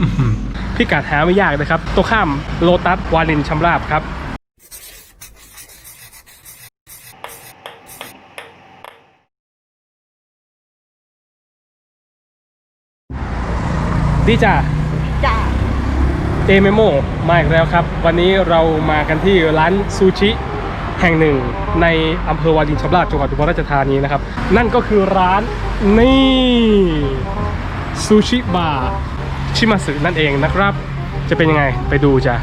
อื้อหือพิกัดหาไม่ยากนะครับตรงข้ามโลตัสวาลินชำราบครับดีจ้าจ้าเอเมโมมาอีกแล้วครับ วันนี้เรามากันที่ร้านซูชิแห่งหนึ่งในอำเภอวารินชำราบจังหวัดอุบลราชธานีนะครับ นั่นก็คือร้านนี่ซูชิบาร์ ชิมาสึนั่นเองนะครับ จะเป็นยังไงไปดูจ้ะ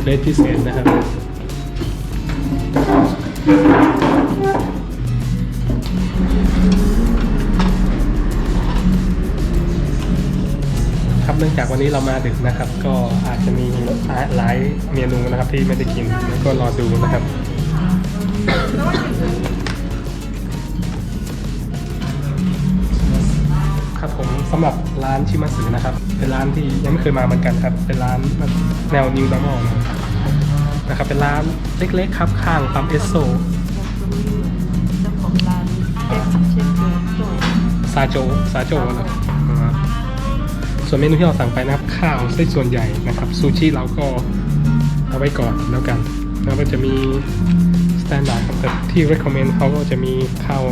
เราก็มีเลสพิเศษนะครับ ครับเนื่องจากวันนี้เรามาดึกนะครับ ก็อาจจะมีหลายเมนูนะครับที่ไม่ได้กินก็รอดูนะครับครับผมสำหรับร้านชิมาสึนะครับ เป็นร้านที่ยังไม่เคยมาเหมือนกันครับ เป็นร้านแนว New Normal นะ นะครับ เป็นร้านเล็กๆครับข้างปั๊มเอสโซเจ้าของร้านเป็นเชฟเกิร์โจซาโจซาโจนะครับส่วนเมนูที่เราสั่งไปนะครับข้าวไส้ส่วนใหญ่นะครับซูชิเราก็เอาไว้ก่อนแล้วกันแล้วก็จะมีสแตนดาร์ดครับแต่ที่ recommend เขาก็จะมีข้าว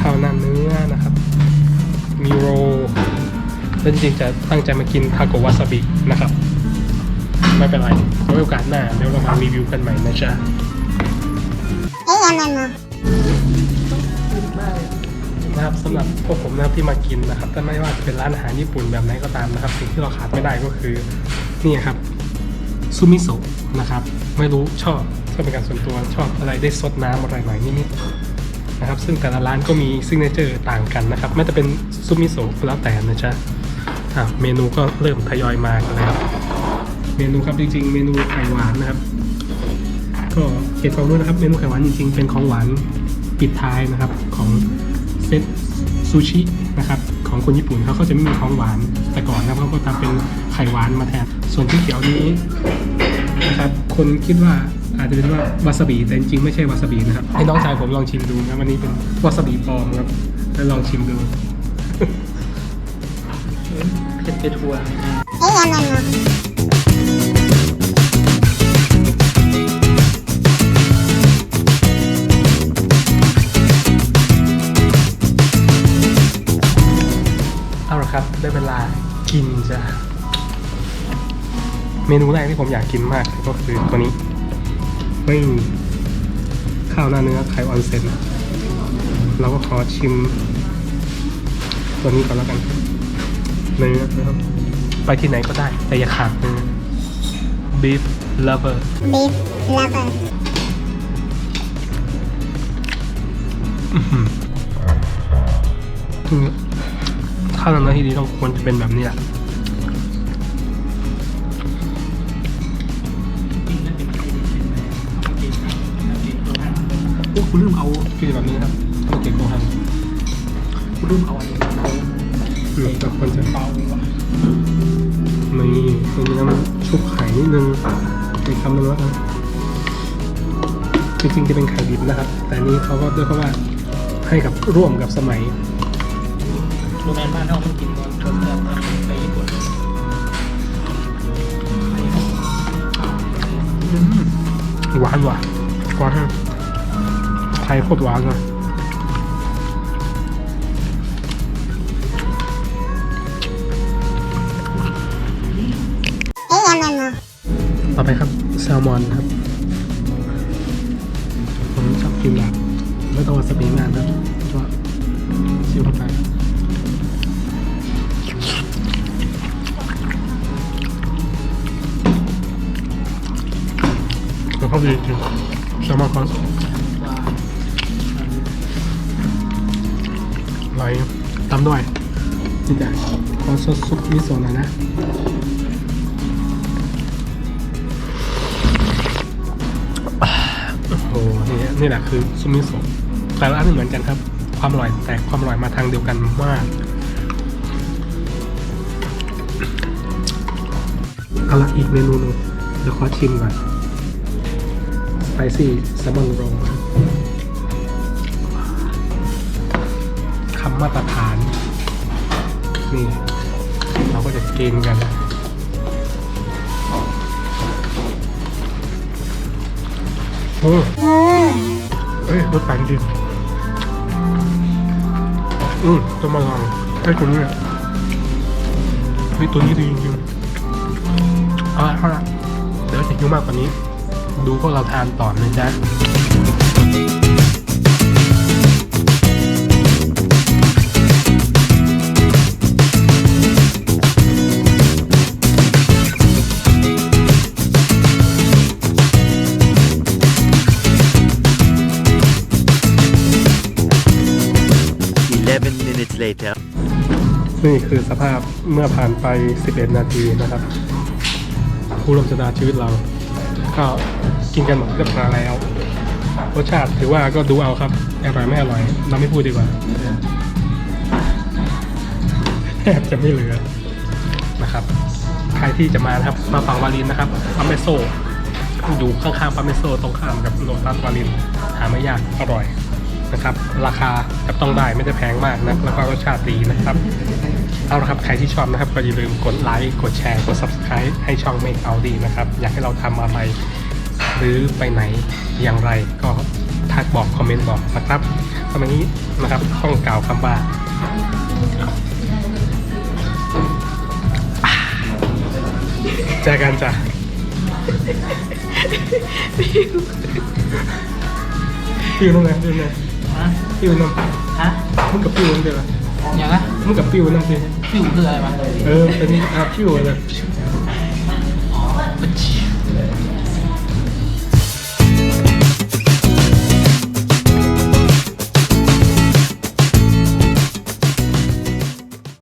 ข้าวหน้าเนื้อนะครับ มีโรแล้วจริงๆจะตั้งใจมากินทาโกวาซาบินะครับ ไม่เป็นไรไว้โอกาสหน้าเดี๋ยวเรามารีวิวกันใหม่นะจ๊ะนะครับสำหรับพวกผมนะครับที่มากินนะครับถ้าไม่ว่าจะเป็นร้านอาหารญี่ปุ่นแบบไหนก็ตามนะครับ สิ่งที่เราขาดไม่ได้ก็คือนี่ครับซูมิโซะนะครับ ไม่รู้ชอบชอบเป็นการส่วนตัวชอบอะไรได้ซดน้ำอะไรหน่อยนิดๆนะครับ ซึ่งแต่ละร้านก็มีซิกเนเจอร์ต่างกันนะครับไม่แต่เป็นซูมิโซะก็แล้วแต่นะจ๊ะอะเมนูก็เริ่มทยอยมากันเลยครับ เมนูครับจริงๆ เมนูไข่หวานนะครับ ก็เก็บความรู้นะครับ เมนูไข่หวานจริงๆ เป็นของหวานปิดท้ายนะครับของเซตซูชินะครับของคนญี่ปุ่นเขาก็จะไม่มีของหวานแต่ก่อนนะครับเขาก็ทำเป็นไข่หวานมาแทน ส่วนที่เขียวนี้นะครับคนคิดว่าอาจจะเป็นว่าวาซาบิแต่จริงๆไม่ใช่วาซาบินะครับให้น้องชายผมลองชิมดูนะวันนี้เป็นวาซาบิปลอมครับแล้วลองชิมดูเผ็ดไปทัวร์ เอาละครับ ได้เวลากินจ้ะ เมนูแรกที่ผมอยากกินมากก็คือตัวนี้ไม่ข้าวหน้าเนื้อไข่ออนเซ็นเราก็ขอชิมตัวนี้ก่อนแล้วกันเนื้อนะครับ ไปที่ไหนก็ได้ แต่อย่าขาดเนื้อ beef lover beef lover อืมข้าวหน้าเนื้อที่ดีต้องควรจะเป็นแบบนี้แหละโอ้คุณลืมเอากินแบบนี้นะครับโอเคโกฮันกูลืมเอาอันนี้ มาเอาอืมแต่คนจะเปล่าว่ะนี่ตรงนี้นะมันชุบไข่นิดนึงอีกคำนึงแล้วกันจริงๆจะเป็นไข่ดิบนะครับ แต่นี่เขาก็ด้วยเพราะว่าให้กับร่วมกับสมัยโรงแรมบ้านเขามันกินก่อนชนกันไปญี่ปุ่นหวานหวานหวานฮะไทยโคตรหวานเลย ไปครับแซลมอนครับ ผมชอบกินแบบไม่ต้องวาซาบิมากนะก็ชิมเข้าไปแล้วก็ดีจริงแซลมอนคอนอร่อยตามด้วยนี่จ้ะขอซดซุปมิโซะหน่อยนะ นี่แหละคือซูมิโซะแต่ละอันไม่เหมือนกันครับ ความอร่อยแต่ความอร่อยมาทางเดียวกันมากเอาละอีกเมนูหนึงเดี๋ยวขอชิมก่อนสไปซี่แซลมอนโรลคำมาตรฐาน นี่ เราก็จะกินกัน โอ้เฮ้ยรสแปลกจริงอืมต้องมาลองไอ้ตัวนี้อะเฮ้ยตัวนี้ดีจริงๆเอาละเอาละเดี๋ยวจะยุ่งมากกว่านี้ ดูพวกเราทานต่อนะจ๊ะ later. นี่คือสภาพเมื่อผ่านไป 11 นาทีนะครับ ผู้ร่วมชะตาชีวิตเรา ก็กินกันหมดเรียบร้อยแล้วรสชาติถือว่าก็ดูเอาครับอร่อยไม่อร่อย เราไม่พูดดีกว่าแทบจะไม่เหลือนะครับ ใครที่จะมานะครับ มาฝั่งวารินนะครับปั๊มเมโซอยู่ข้างๆปั๊มเมโซตรงข้ามกับโลตัสวาริน หาไม่ยากอร่อย นะครับ ราคาจับต้องได้ไม่ได้แพงมากนะแล้วก็รสชาติดีนะครับ เอาละครับใครที่ชอบนะครับ ก็อย่าลืมกดไลค์กดแชร์กด subscribe ให้ช่องเม e เอาดีนะครับ อยากให้เราทำอะไร หรือไปไหนอย่างไรก็ทักบอกคอมเมนต์บอกนะครับสำหรับนี้นะครับต้องกล่าวคำว่าเจอกันจ้ะปิ้วน้ำไงปิ้วน้ำฮะ ปิ้วน้ฮะำมึงกับปิ้วน้ำเดียวกันอย่างนะมึงกับปิ้วน้ำเดียวผิวคืออะไรวะเออเป็นอาปิ้วเลยบัญชี